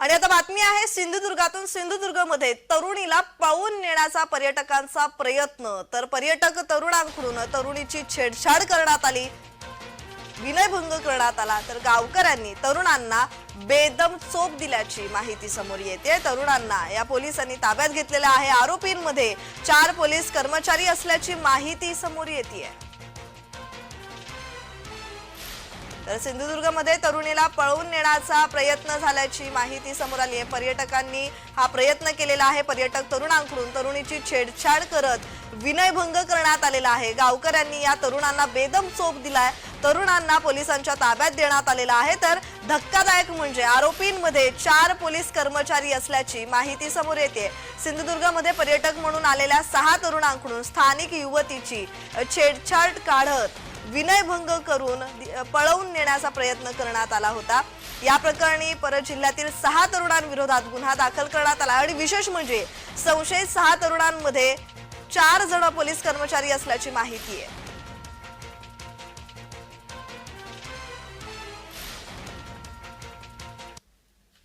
आणि आता बातमी आहे सिंधुदुर्गातून सिंधुदुर्गमध्ये तरुणीला पाहून नेण्याचा पर्यटकांचा प्रयत्न. तर पर्यटक तरुणांकडून तरुणीची छेडछाड करण्यात आली. विनयभंग करण्यात आला. तर गावकऱ्यांनी तरुणांना बेदम चोप दिल्याची माहिती समोर येते. तरुणांना या पोलिसांनी ताब्यात घेतलेल्या आहे. आरोपींमध्ये चार पोलीस कर्मचारी असल्याची माहिती समोर येते तर सिंधुदुर्गमध्ये तरुणीला पळवून नेण्याचा प्रयत्न झाल्याची माहिती समोर आली आहे. पर्यटकांनी हा प्रयत्न केलेला आहे. पर्यटक तरुणांकडून तरुणीची छेडछाड करत विनयभंग करण्यात आलेला आहे. गावकऱ्यांनी या तरुणांना बेदम चोप दिलाय. तरुणांना पोलिसांच्या ताब्यात देण्यात आलेला आहे. तर धक्कादायक म्हणजे आरोपींमध्ये चार पोलीस कर्मचारी असल्याची माहिती समोर येते. सिंधुदुर्गमध्ये पर्यटक म्हणून आलेल्या सहा तरुणांकडून स्थानिक युवतीची छेडछाड काढत विनयभंग करून पळवून नेण्याचा प्रयत्न करण्यात आला होता. या प्रकरणी परत जिल्ह्यातील सहा तरुणांविरोधात गुन्हा दाखल करण्यात आला आणि विशेष म्हणजे संशयित सहा तरुणांमध्ये चार जण पोलीस कर्मचारी असल्याची माहिती आहे.